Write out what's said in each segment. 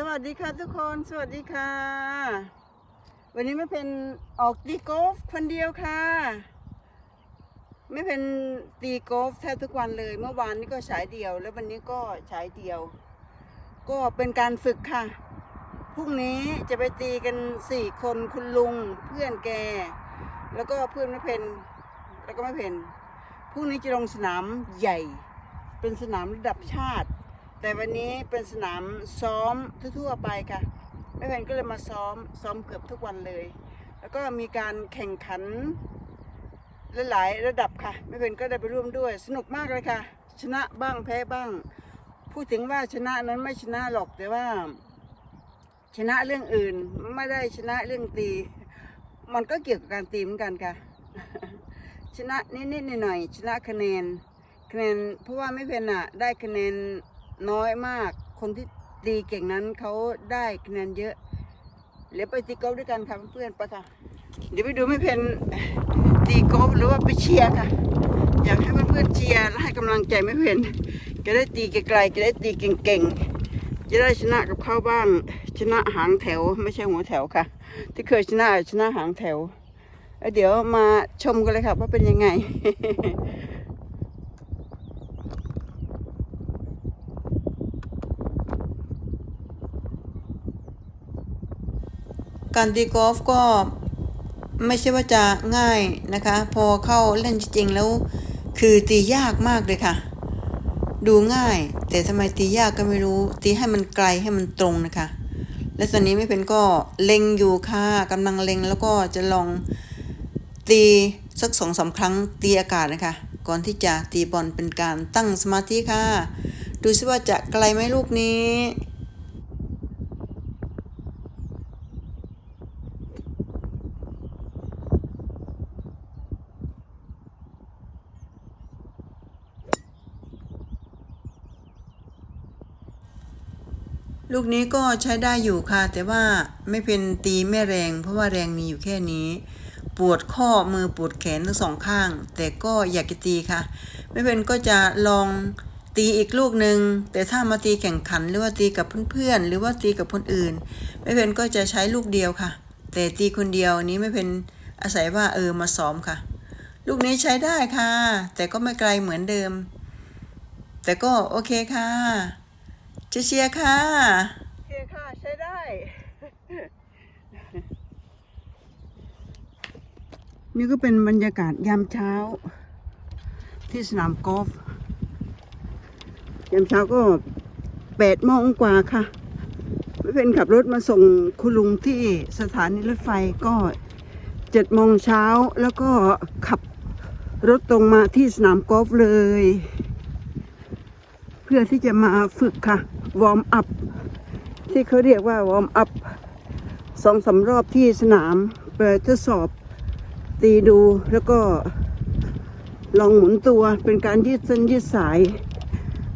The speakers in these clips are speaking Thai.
สวัสดีค่ะทุกคนสวัสดีค่ะ วันนี้ไม่เป็นออกตีกอล์ฟคนเดียวค่ะ ไม่เป็นตีกอล์ฟแทบทุกวันเลย เมื่อวานนี้ก็ฉายเดียว แล้ววันนี้ก็ฉายเดียว ก็เป็นการฝึกค่ะพรุ่งนี้จะไปตีกันสี่คนคุณลุงเพื่อนแก แล้วก็เพื่อนไม่เพนแล้วก็ไม่เพนพรุ่งนี้จะลงสนามใหญ่ เป็นสนามระดับชาติ แต่วันนี้เป็นสนามซ้อมทั่วๆไปค่ะแม่เพนก็เลยมาซ้อมซ้อมเกือบทุกวันเลย แล้วก็มีการแข่งขันหลายระดับค่ะแม่เพนก็ได้ไปร่วมด้วย สนุกมากเลยค่ะ ชนะบ้างแพ้บ้าง พูดถึงว่าชนะนั้นไม่ชนะหรอกแต่ว่า ชนะเรื่องอื่นไม่ได้ชนะเรื่องตี มันก็เกี่ยวกับการตีเหมือนกันค่ะ ชนะนิดๆหน่อยๆชนะคะแนนคะแนนเพราะว่าไม่เป็นอะได้คะแนน น้อยมาก คนที่ตีเก่งนั้นเขาได้คะแนนเยอะเดี๋ยวไปตีกอล์ฟด้วยกันค่ะเพื่อนๆไปค่ะ เดี๋ยวไปดูไม่เป็นตีกอล์ฟหรือว่าไปเชียร์ค่ะ อยากให้เพื่อนๆเชียร์และให้กำลังใจไม่เป็นจะได้ตีไกลๆจะได้ตีเก่งๆ จะได้ชนะกับเขาบ้างชนะหางแถวไม่ใช่หัวแถวค่ะ ที่เคยชนะชนะหางแถวแล้วเดี๋ยวมาชมกันเลยค่ะว่าเป็นยังไง การตีกอล์ฟก็ไม่ใช่ว่าจะง่ายนะคะ พอเข้าเล่นจริงๆแล้ว คือตียากมากเลยค่ะ ดูง่าย แต่ทำไมตียากก็ไม่รู้ ตีให้มันไกลให้มันตรงนะคะ และตอนนี้ไม่เป็นก็เล็งอยู่ค่ะกำลังเล็งแล้วก็จะลองตีสักสองสาครั้งตีอากาศนะคะ ก่อนที่จะตีบอลเป็นการตั้งสมาธิค่ะ ดูซิว่าจะไกลไหมลูกนี้ ลูกนี้ก็ใช้ได้อยู่ค่ะ แต่ว่าไม่เป็นตีไม่แรง เพราะว่าแรงมีอยู่แค่นี้ ปวดข้อมือปวดแขนทั้งสองข้าง แต่ก็อยากจะตีค่ะ ไม่เป็นก็จะลองตีอีกลูกหนึ่งแต่ถ้ามาตีแข่งขันหรือว่าตีกับเพื่อนๆหรือว่าตีกับคนอื่น ไม่เป็นก็จะใช้ลูกเดียวค่ะ แต่ตีคนเดียวนี้ไม่เป็นอาศัยว่าเออมาซ้อมค่ะ ลูกนี้ใช้ได้ค่ะ แต่ก็ไม่ไกลเหมือนเดิม แต่ก็โอเคค่ะ เชียร์ค่ะโอเคค่ะ ใช้ได้ นี่ก็เป็นบรรยากาศยามเช้า ที่สนามกอล์ฟยามเช้าก็แปดโมงกว่าค่ะไม่เป็นขับรถมาส่งคุณลุงที่สถานีรถไฟก็เจ็ดโมงเช้าแล้วก็ขับรถตรงมาที่สนามกอล์ฟเลย เพื่อที่จะมาฝึกค่ะ วอร์มอัพ ที่เขาเรียกว่าวอร์มอัพสองสารอบที่สนามเปิดทดสอบตีดูแล้วก็ลองหมุนตัวเป็นการยืดเส้นยืดสาย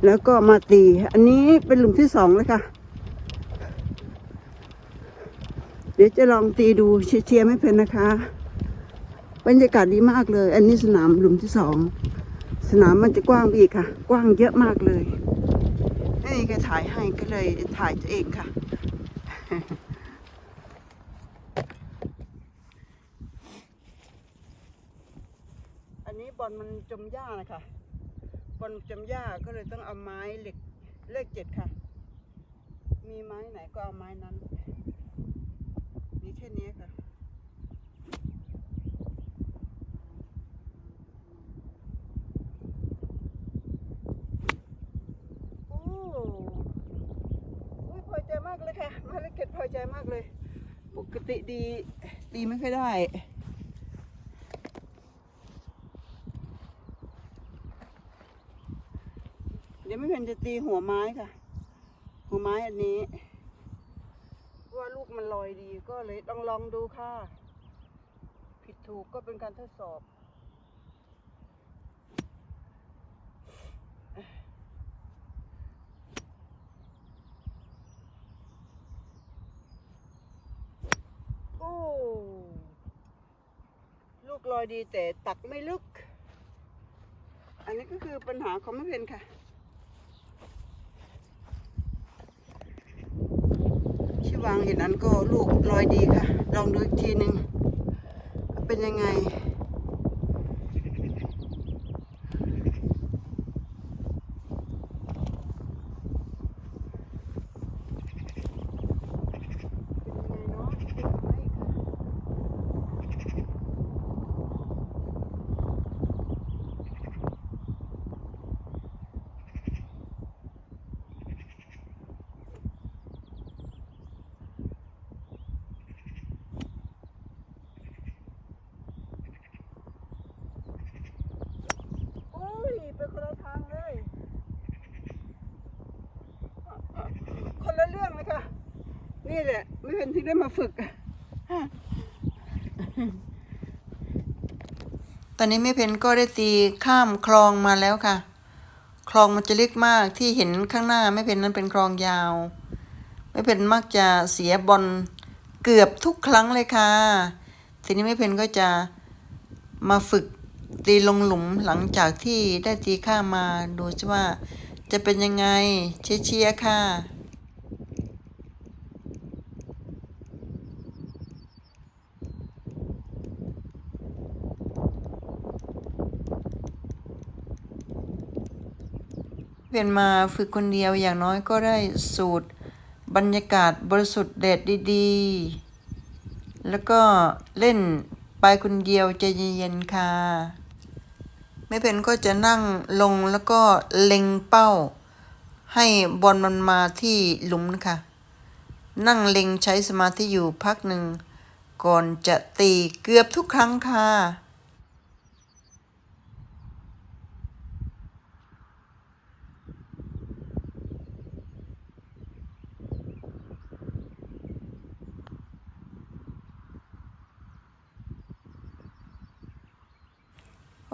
แล้วก็มาตี อันนี้เป็นหลุมที่สองเลยค่ะ เดี๋ยวจะลองตีดูเชียร์ไม่เป็นนะคะ บรรยากาศดีมากเลย อันนี้สนามหลุมที่สอง สนามมันจะกว้างอีกค่ะ กว้างเยอะมากเลย ก็ถ่ายให้ก็เลยถ่ายตัวเองค่ะ อันนี้บอลมันจมหญ้านะคะบอลจมหญ้าก็เลยต้องเอาไม้เหล็กเลขเจ็ดค่ะ มีไม้ไหนก็เอาไม้นั้นมีแค่นี้ค่ะ โอ้อุ๊ยพอใจมากเลยค่ะ มาเลเก็ตพอใจมากเลย ปกติดีดีไม่ค่อยได้เดี๋ยวไม่เพนจะตีหัวไม้ค่ะ หัวไม้อันนี้เพราะว่าลูกมันลอยดีก็เลยลองลองดูค่ะ ผิดถูกก็เป็นการทดสอบ โอ้ ลอยดีแต่ตักไม่ลึก อันนี้ก็คือปัญหาของไม่เพนค่ะ ชิวางเห็นนั้นก็ลูกลอยดีค่ะ ลองดูอีกทีหนึ่งเป็นยังไง เป็นยังไงเนาะเก็บไว้ค่ะ อุ้ยเป็นคนละทางเลย คนละเรื่องเลยค่ะ นี่แหละไม่เป็นที่ได้มาฝึก ตอนนี้แม่เพนก็ได้ตีข้ามคลองมาแล้วค่ะ คลองมันจะลึกมากที่เห็นข้างหน้าแม่เพนนั้นเป็นคลองยาวแม่เพนมักจะเสียบอลเกือบทุกครั้งเลยค่ะ ทีนี้แม่เพนก็จะมาฝึกตีลงหลุมหลังจากที่ได้ตีข้ามมาดูสิว่าจะเป็นยังไงเชียร์เชียร์ค่ะ เปลี่ยนมาฝึกคนเดียวอย่างน้อยก็ได้สูตรบรรยากาศบริสุทธิ์แดดดีๆ แล้วก็เล่นไปคนเดียวใจเย็นๆค่ะไม่เป็นก็จะนั่งลงแล้วก็เล็งเป้า ให้บอลมันมาที่หลุมนะคะนั่งเล็งใช้สมาธิอยู่พักหนึ่ง ก่อนจะตีเกือบทุกครั้งค่ะ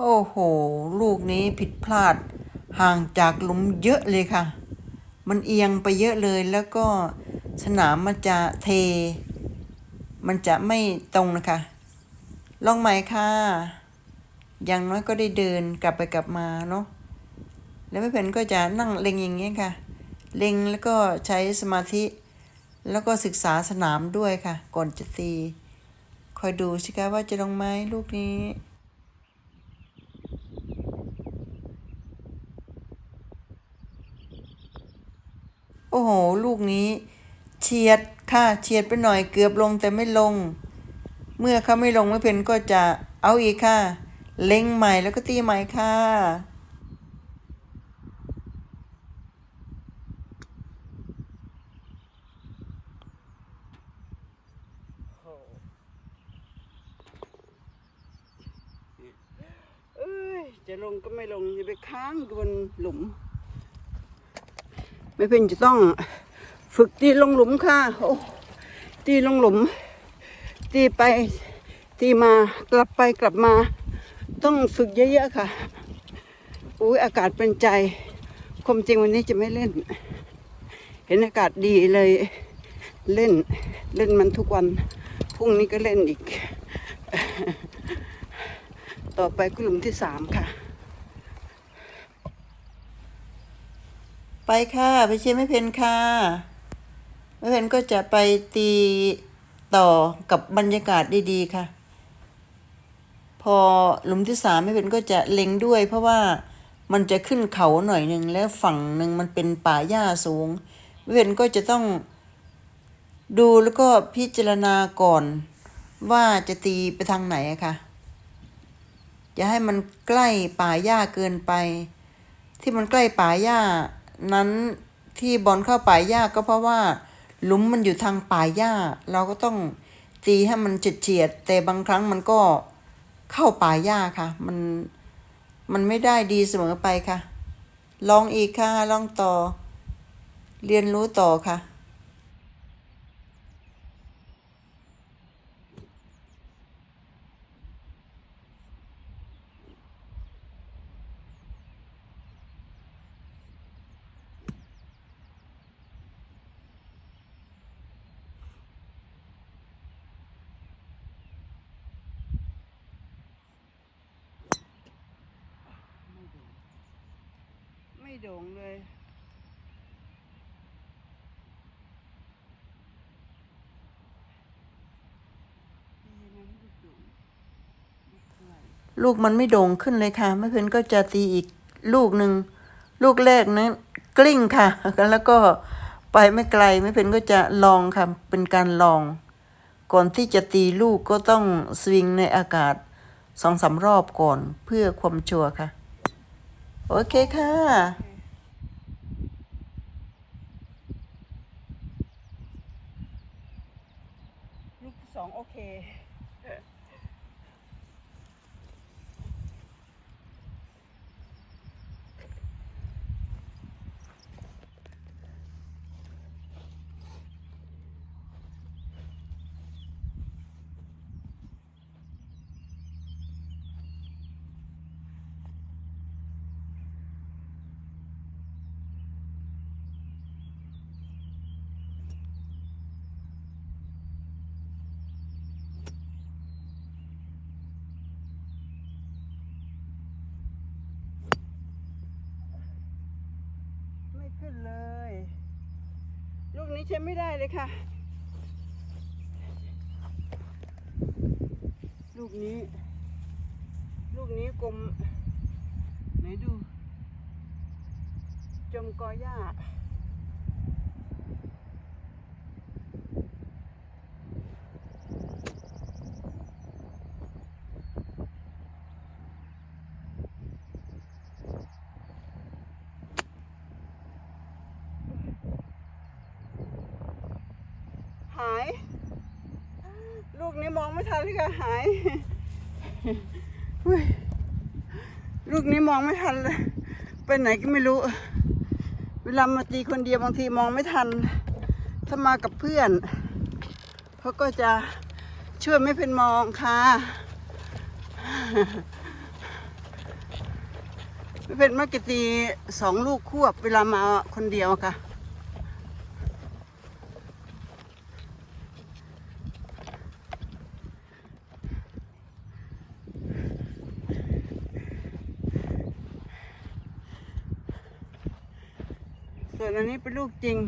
โอ้โห ลูกนี้ผิดพลาด ห่างจากหลุมเยอะเลยค่ะ มันเอียงไปเยอะเลยแล้วก็สนามมันจะเท มันจะไม่ตรงนะคะ ลองใหม่ค่ะ อย่างน้อยก็ได้เดินกลับไปกลับมาเนาะ แล้วไม่เพนก็จะนั่งเล็งอย่างเงี้ยค่ะ เล็งแล้วก็ใช้สมาธิ แล้วก็ศึกษาสนามด้วยค่ะ ก่อนจะตี คอยดูสิคะว่าจะลงไหมลูกนี้ อ้โห ลูกนี้ เฉียดค่ะเฉียดไปหน่อยเกือบลงแต่ไม่ลง เมื่อเขาไม่ลงไม่เพนก็จะเอาอีกค่ะ เล็งใหม่แล้วก็ตีใหม่ค่ะเอ้ยจะลงก็ไม่ลง จะไปค้างอยู่บนหลุม ไม่เป็นจะต้องฝึกตีลงหลุมค่ะโอ้ตีลงหลุม ตีไปตีมากลับไปกลับมา ต้องฝึกเยอะๆค่ะอุ้ยอากาศเป็นใจความจริงวันนี้จะไม่เล่น เห็นอากาศดีเลยเล่นเล่นมันทุกวันพรุ่งนี้ก็เล่นอีก ต่อไปก็หลุมที่สามค่ะ ไปค่ะไปเชียร์ไม่เพนค่ะไม่เพนก็จะไปตีต่อกับบรรยากาศดีๆค่ะ พอหลุมที่สามไม่เพนก็จะเล็งด้วย เพราะว่ามันจะขึ้นเขาหน่อยหนึ่งแล้วฝั่งหนึ่งมันเป็นป่าหญ้าสูงไม่เพนก็จะต้องดูแล้วก็พิจารณาก่อนว่าจะตีไปทางไหนอะค่ะอย่าให้มันใกล้ป่าหญ้าเกินไป ที่มันใกล้ป่าหญ้า นั้นที่บอลเข้าป่าหญ้าก็เพราะว่าหลุมมันอยู่ทางป่าหญ้า เราก็ต้องตีให้มันเฉียดๆแต่บางครั้งมันก็เข้าป่าหญ้าค่ะ มันมันไม่ได้ดีเสมอไปค่ะ ลองอีกค่ะ ลองต่อ เรียนรู้ต่อค่ะ โด่งเลย ลูกมันไม่โด่งขึ้นเลยค่ะแม่เพื่นก็จะตีอีกลูกหนึ่งลูกแรกนั้นกลิ้งค่ะ แล้วก็ไปไม่ไกลแม่เพื่นก็จะลองค่ะ เป็นการลอง ก่อนที่จะตีลูกก็ต้องสวิงในอากาศสองสารอบก่อนเพื่อความชัวร์ค่ะ โอเคค่ะ ที่สองโอเค ไม่ขึ้นเลย ลูกนี้ใช้ไม่ได้เลยค่ะ ลูกนี้ ลูกนี้กลม ไหนดู จมกอหญ้า หาย ลูกนี้มองไม่ทันเลยค่ะหายลูกนี้มองไม่ทันเลยไปไหนก็ไม่รู้ เวลามาตีคนเดียวบางทีมองไม่ทัน ถ้ามากับเพื่อนเขาก็จะช่วยไม่เป็นมองค่ะไม่เป็นมักจะตีสองลูกควบเวลามาคนเดียวค่ะ วนอันนี้เป็นลูกจริง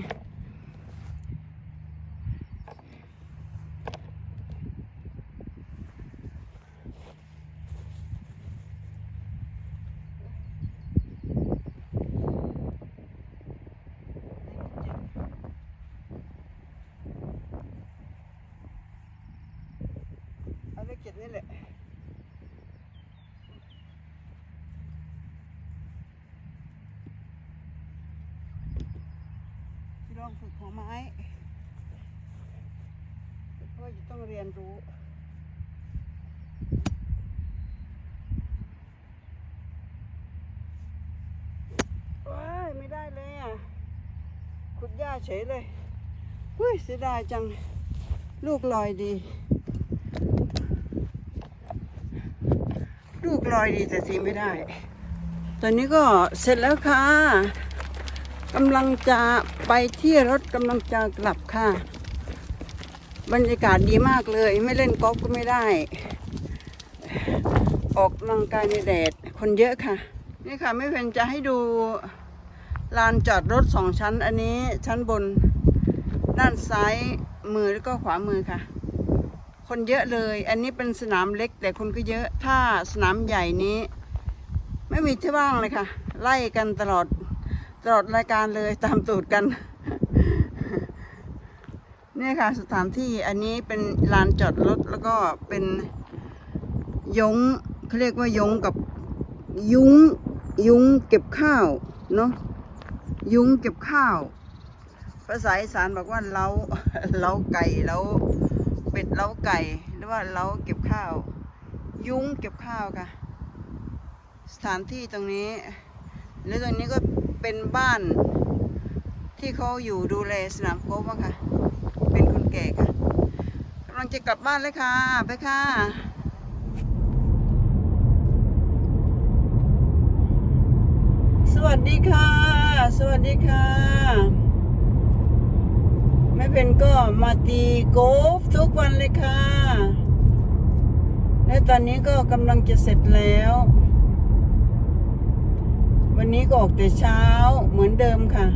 เอาเลขเจ็ดนี่แหละ ที่ลองฝึกหัวไม้เพราะว่าจะต้องเรียนรู้ ว้าย ไม่ได้เลยอะ ขุด หญ้าเฉยเลยเฮ้ยเสียดายจัง ลูกลอยดี ลูกลอยดีแต่ตีไม่ได้ ตอนนี้ก็เสร็จแล้วค่ะกำลังจะไปที่รถกำลังจะกลับค่ะ บรรยากาศดีมากเลย ไม่เล่นกอล์ฟก็ไม่ได้ ออกกำลังกายในแดด คนเยอะค่ะ นี่ค่ะไม่เพนจะให้ดู ลานจอดรถสองชั้น อันนี้ชั้นบนด้านซ้ายมือแล้วก็ขวามือค่ะ คนเยอะเลย อันนี้เป็นสนามเล็กแต่คนก็เยอะ ถ้าสนามใหญ่นี้ ไม่มีที่ว่างเลยค่ะ ไล่กันตลอดตลอดรายการเลยตามตูดกันเนี่ยค่ะสถานที่อันนี้เป็นลานจอดรถแล้วก็เป็นยงเขาเรียกว่ายงกับยุ้งยุ้งเก็บข้าวเนาะ ยุ้งเก็บข้าว ภาษาอีสานบอกว่าเล้าเล้าไก่เล้าเป็ดเล้าไก่ หรือว่าเล้าเก็บข้าว ยุ้งเก็บข้าวค่ะ สถานที่ตรงนี้แล้วตรงนี้ก็เป็นบ้าน ที่เขาอยู่ดูแลสนามโกอล์ฟอะค่ะ เป็นคนแก่ค่ะกำลังจะกลับบ้านเลยค่ะ ไปค่ะสวัสดีค่ะ สวัสดีค่ะแม่เพนก็มาตีโกอล์ฟทุกวันเลยค่ะ และตอนนี้ก็กำลังจะเสร็จแล้ว วันนี้ก็ออกแต่เช้าเหมือนเดิมค่ะ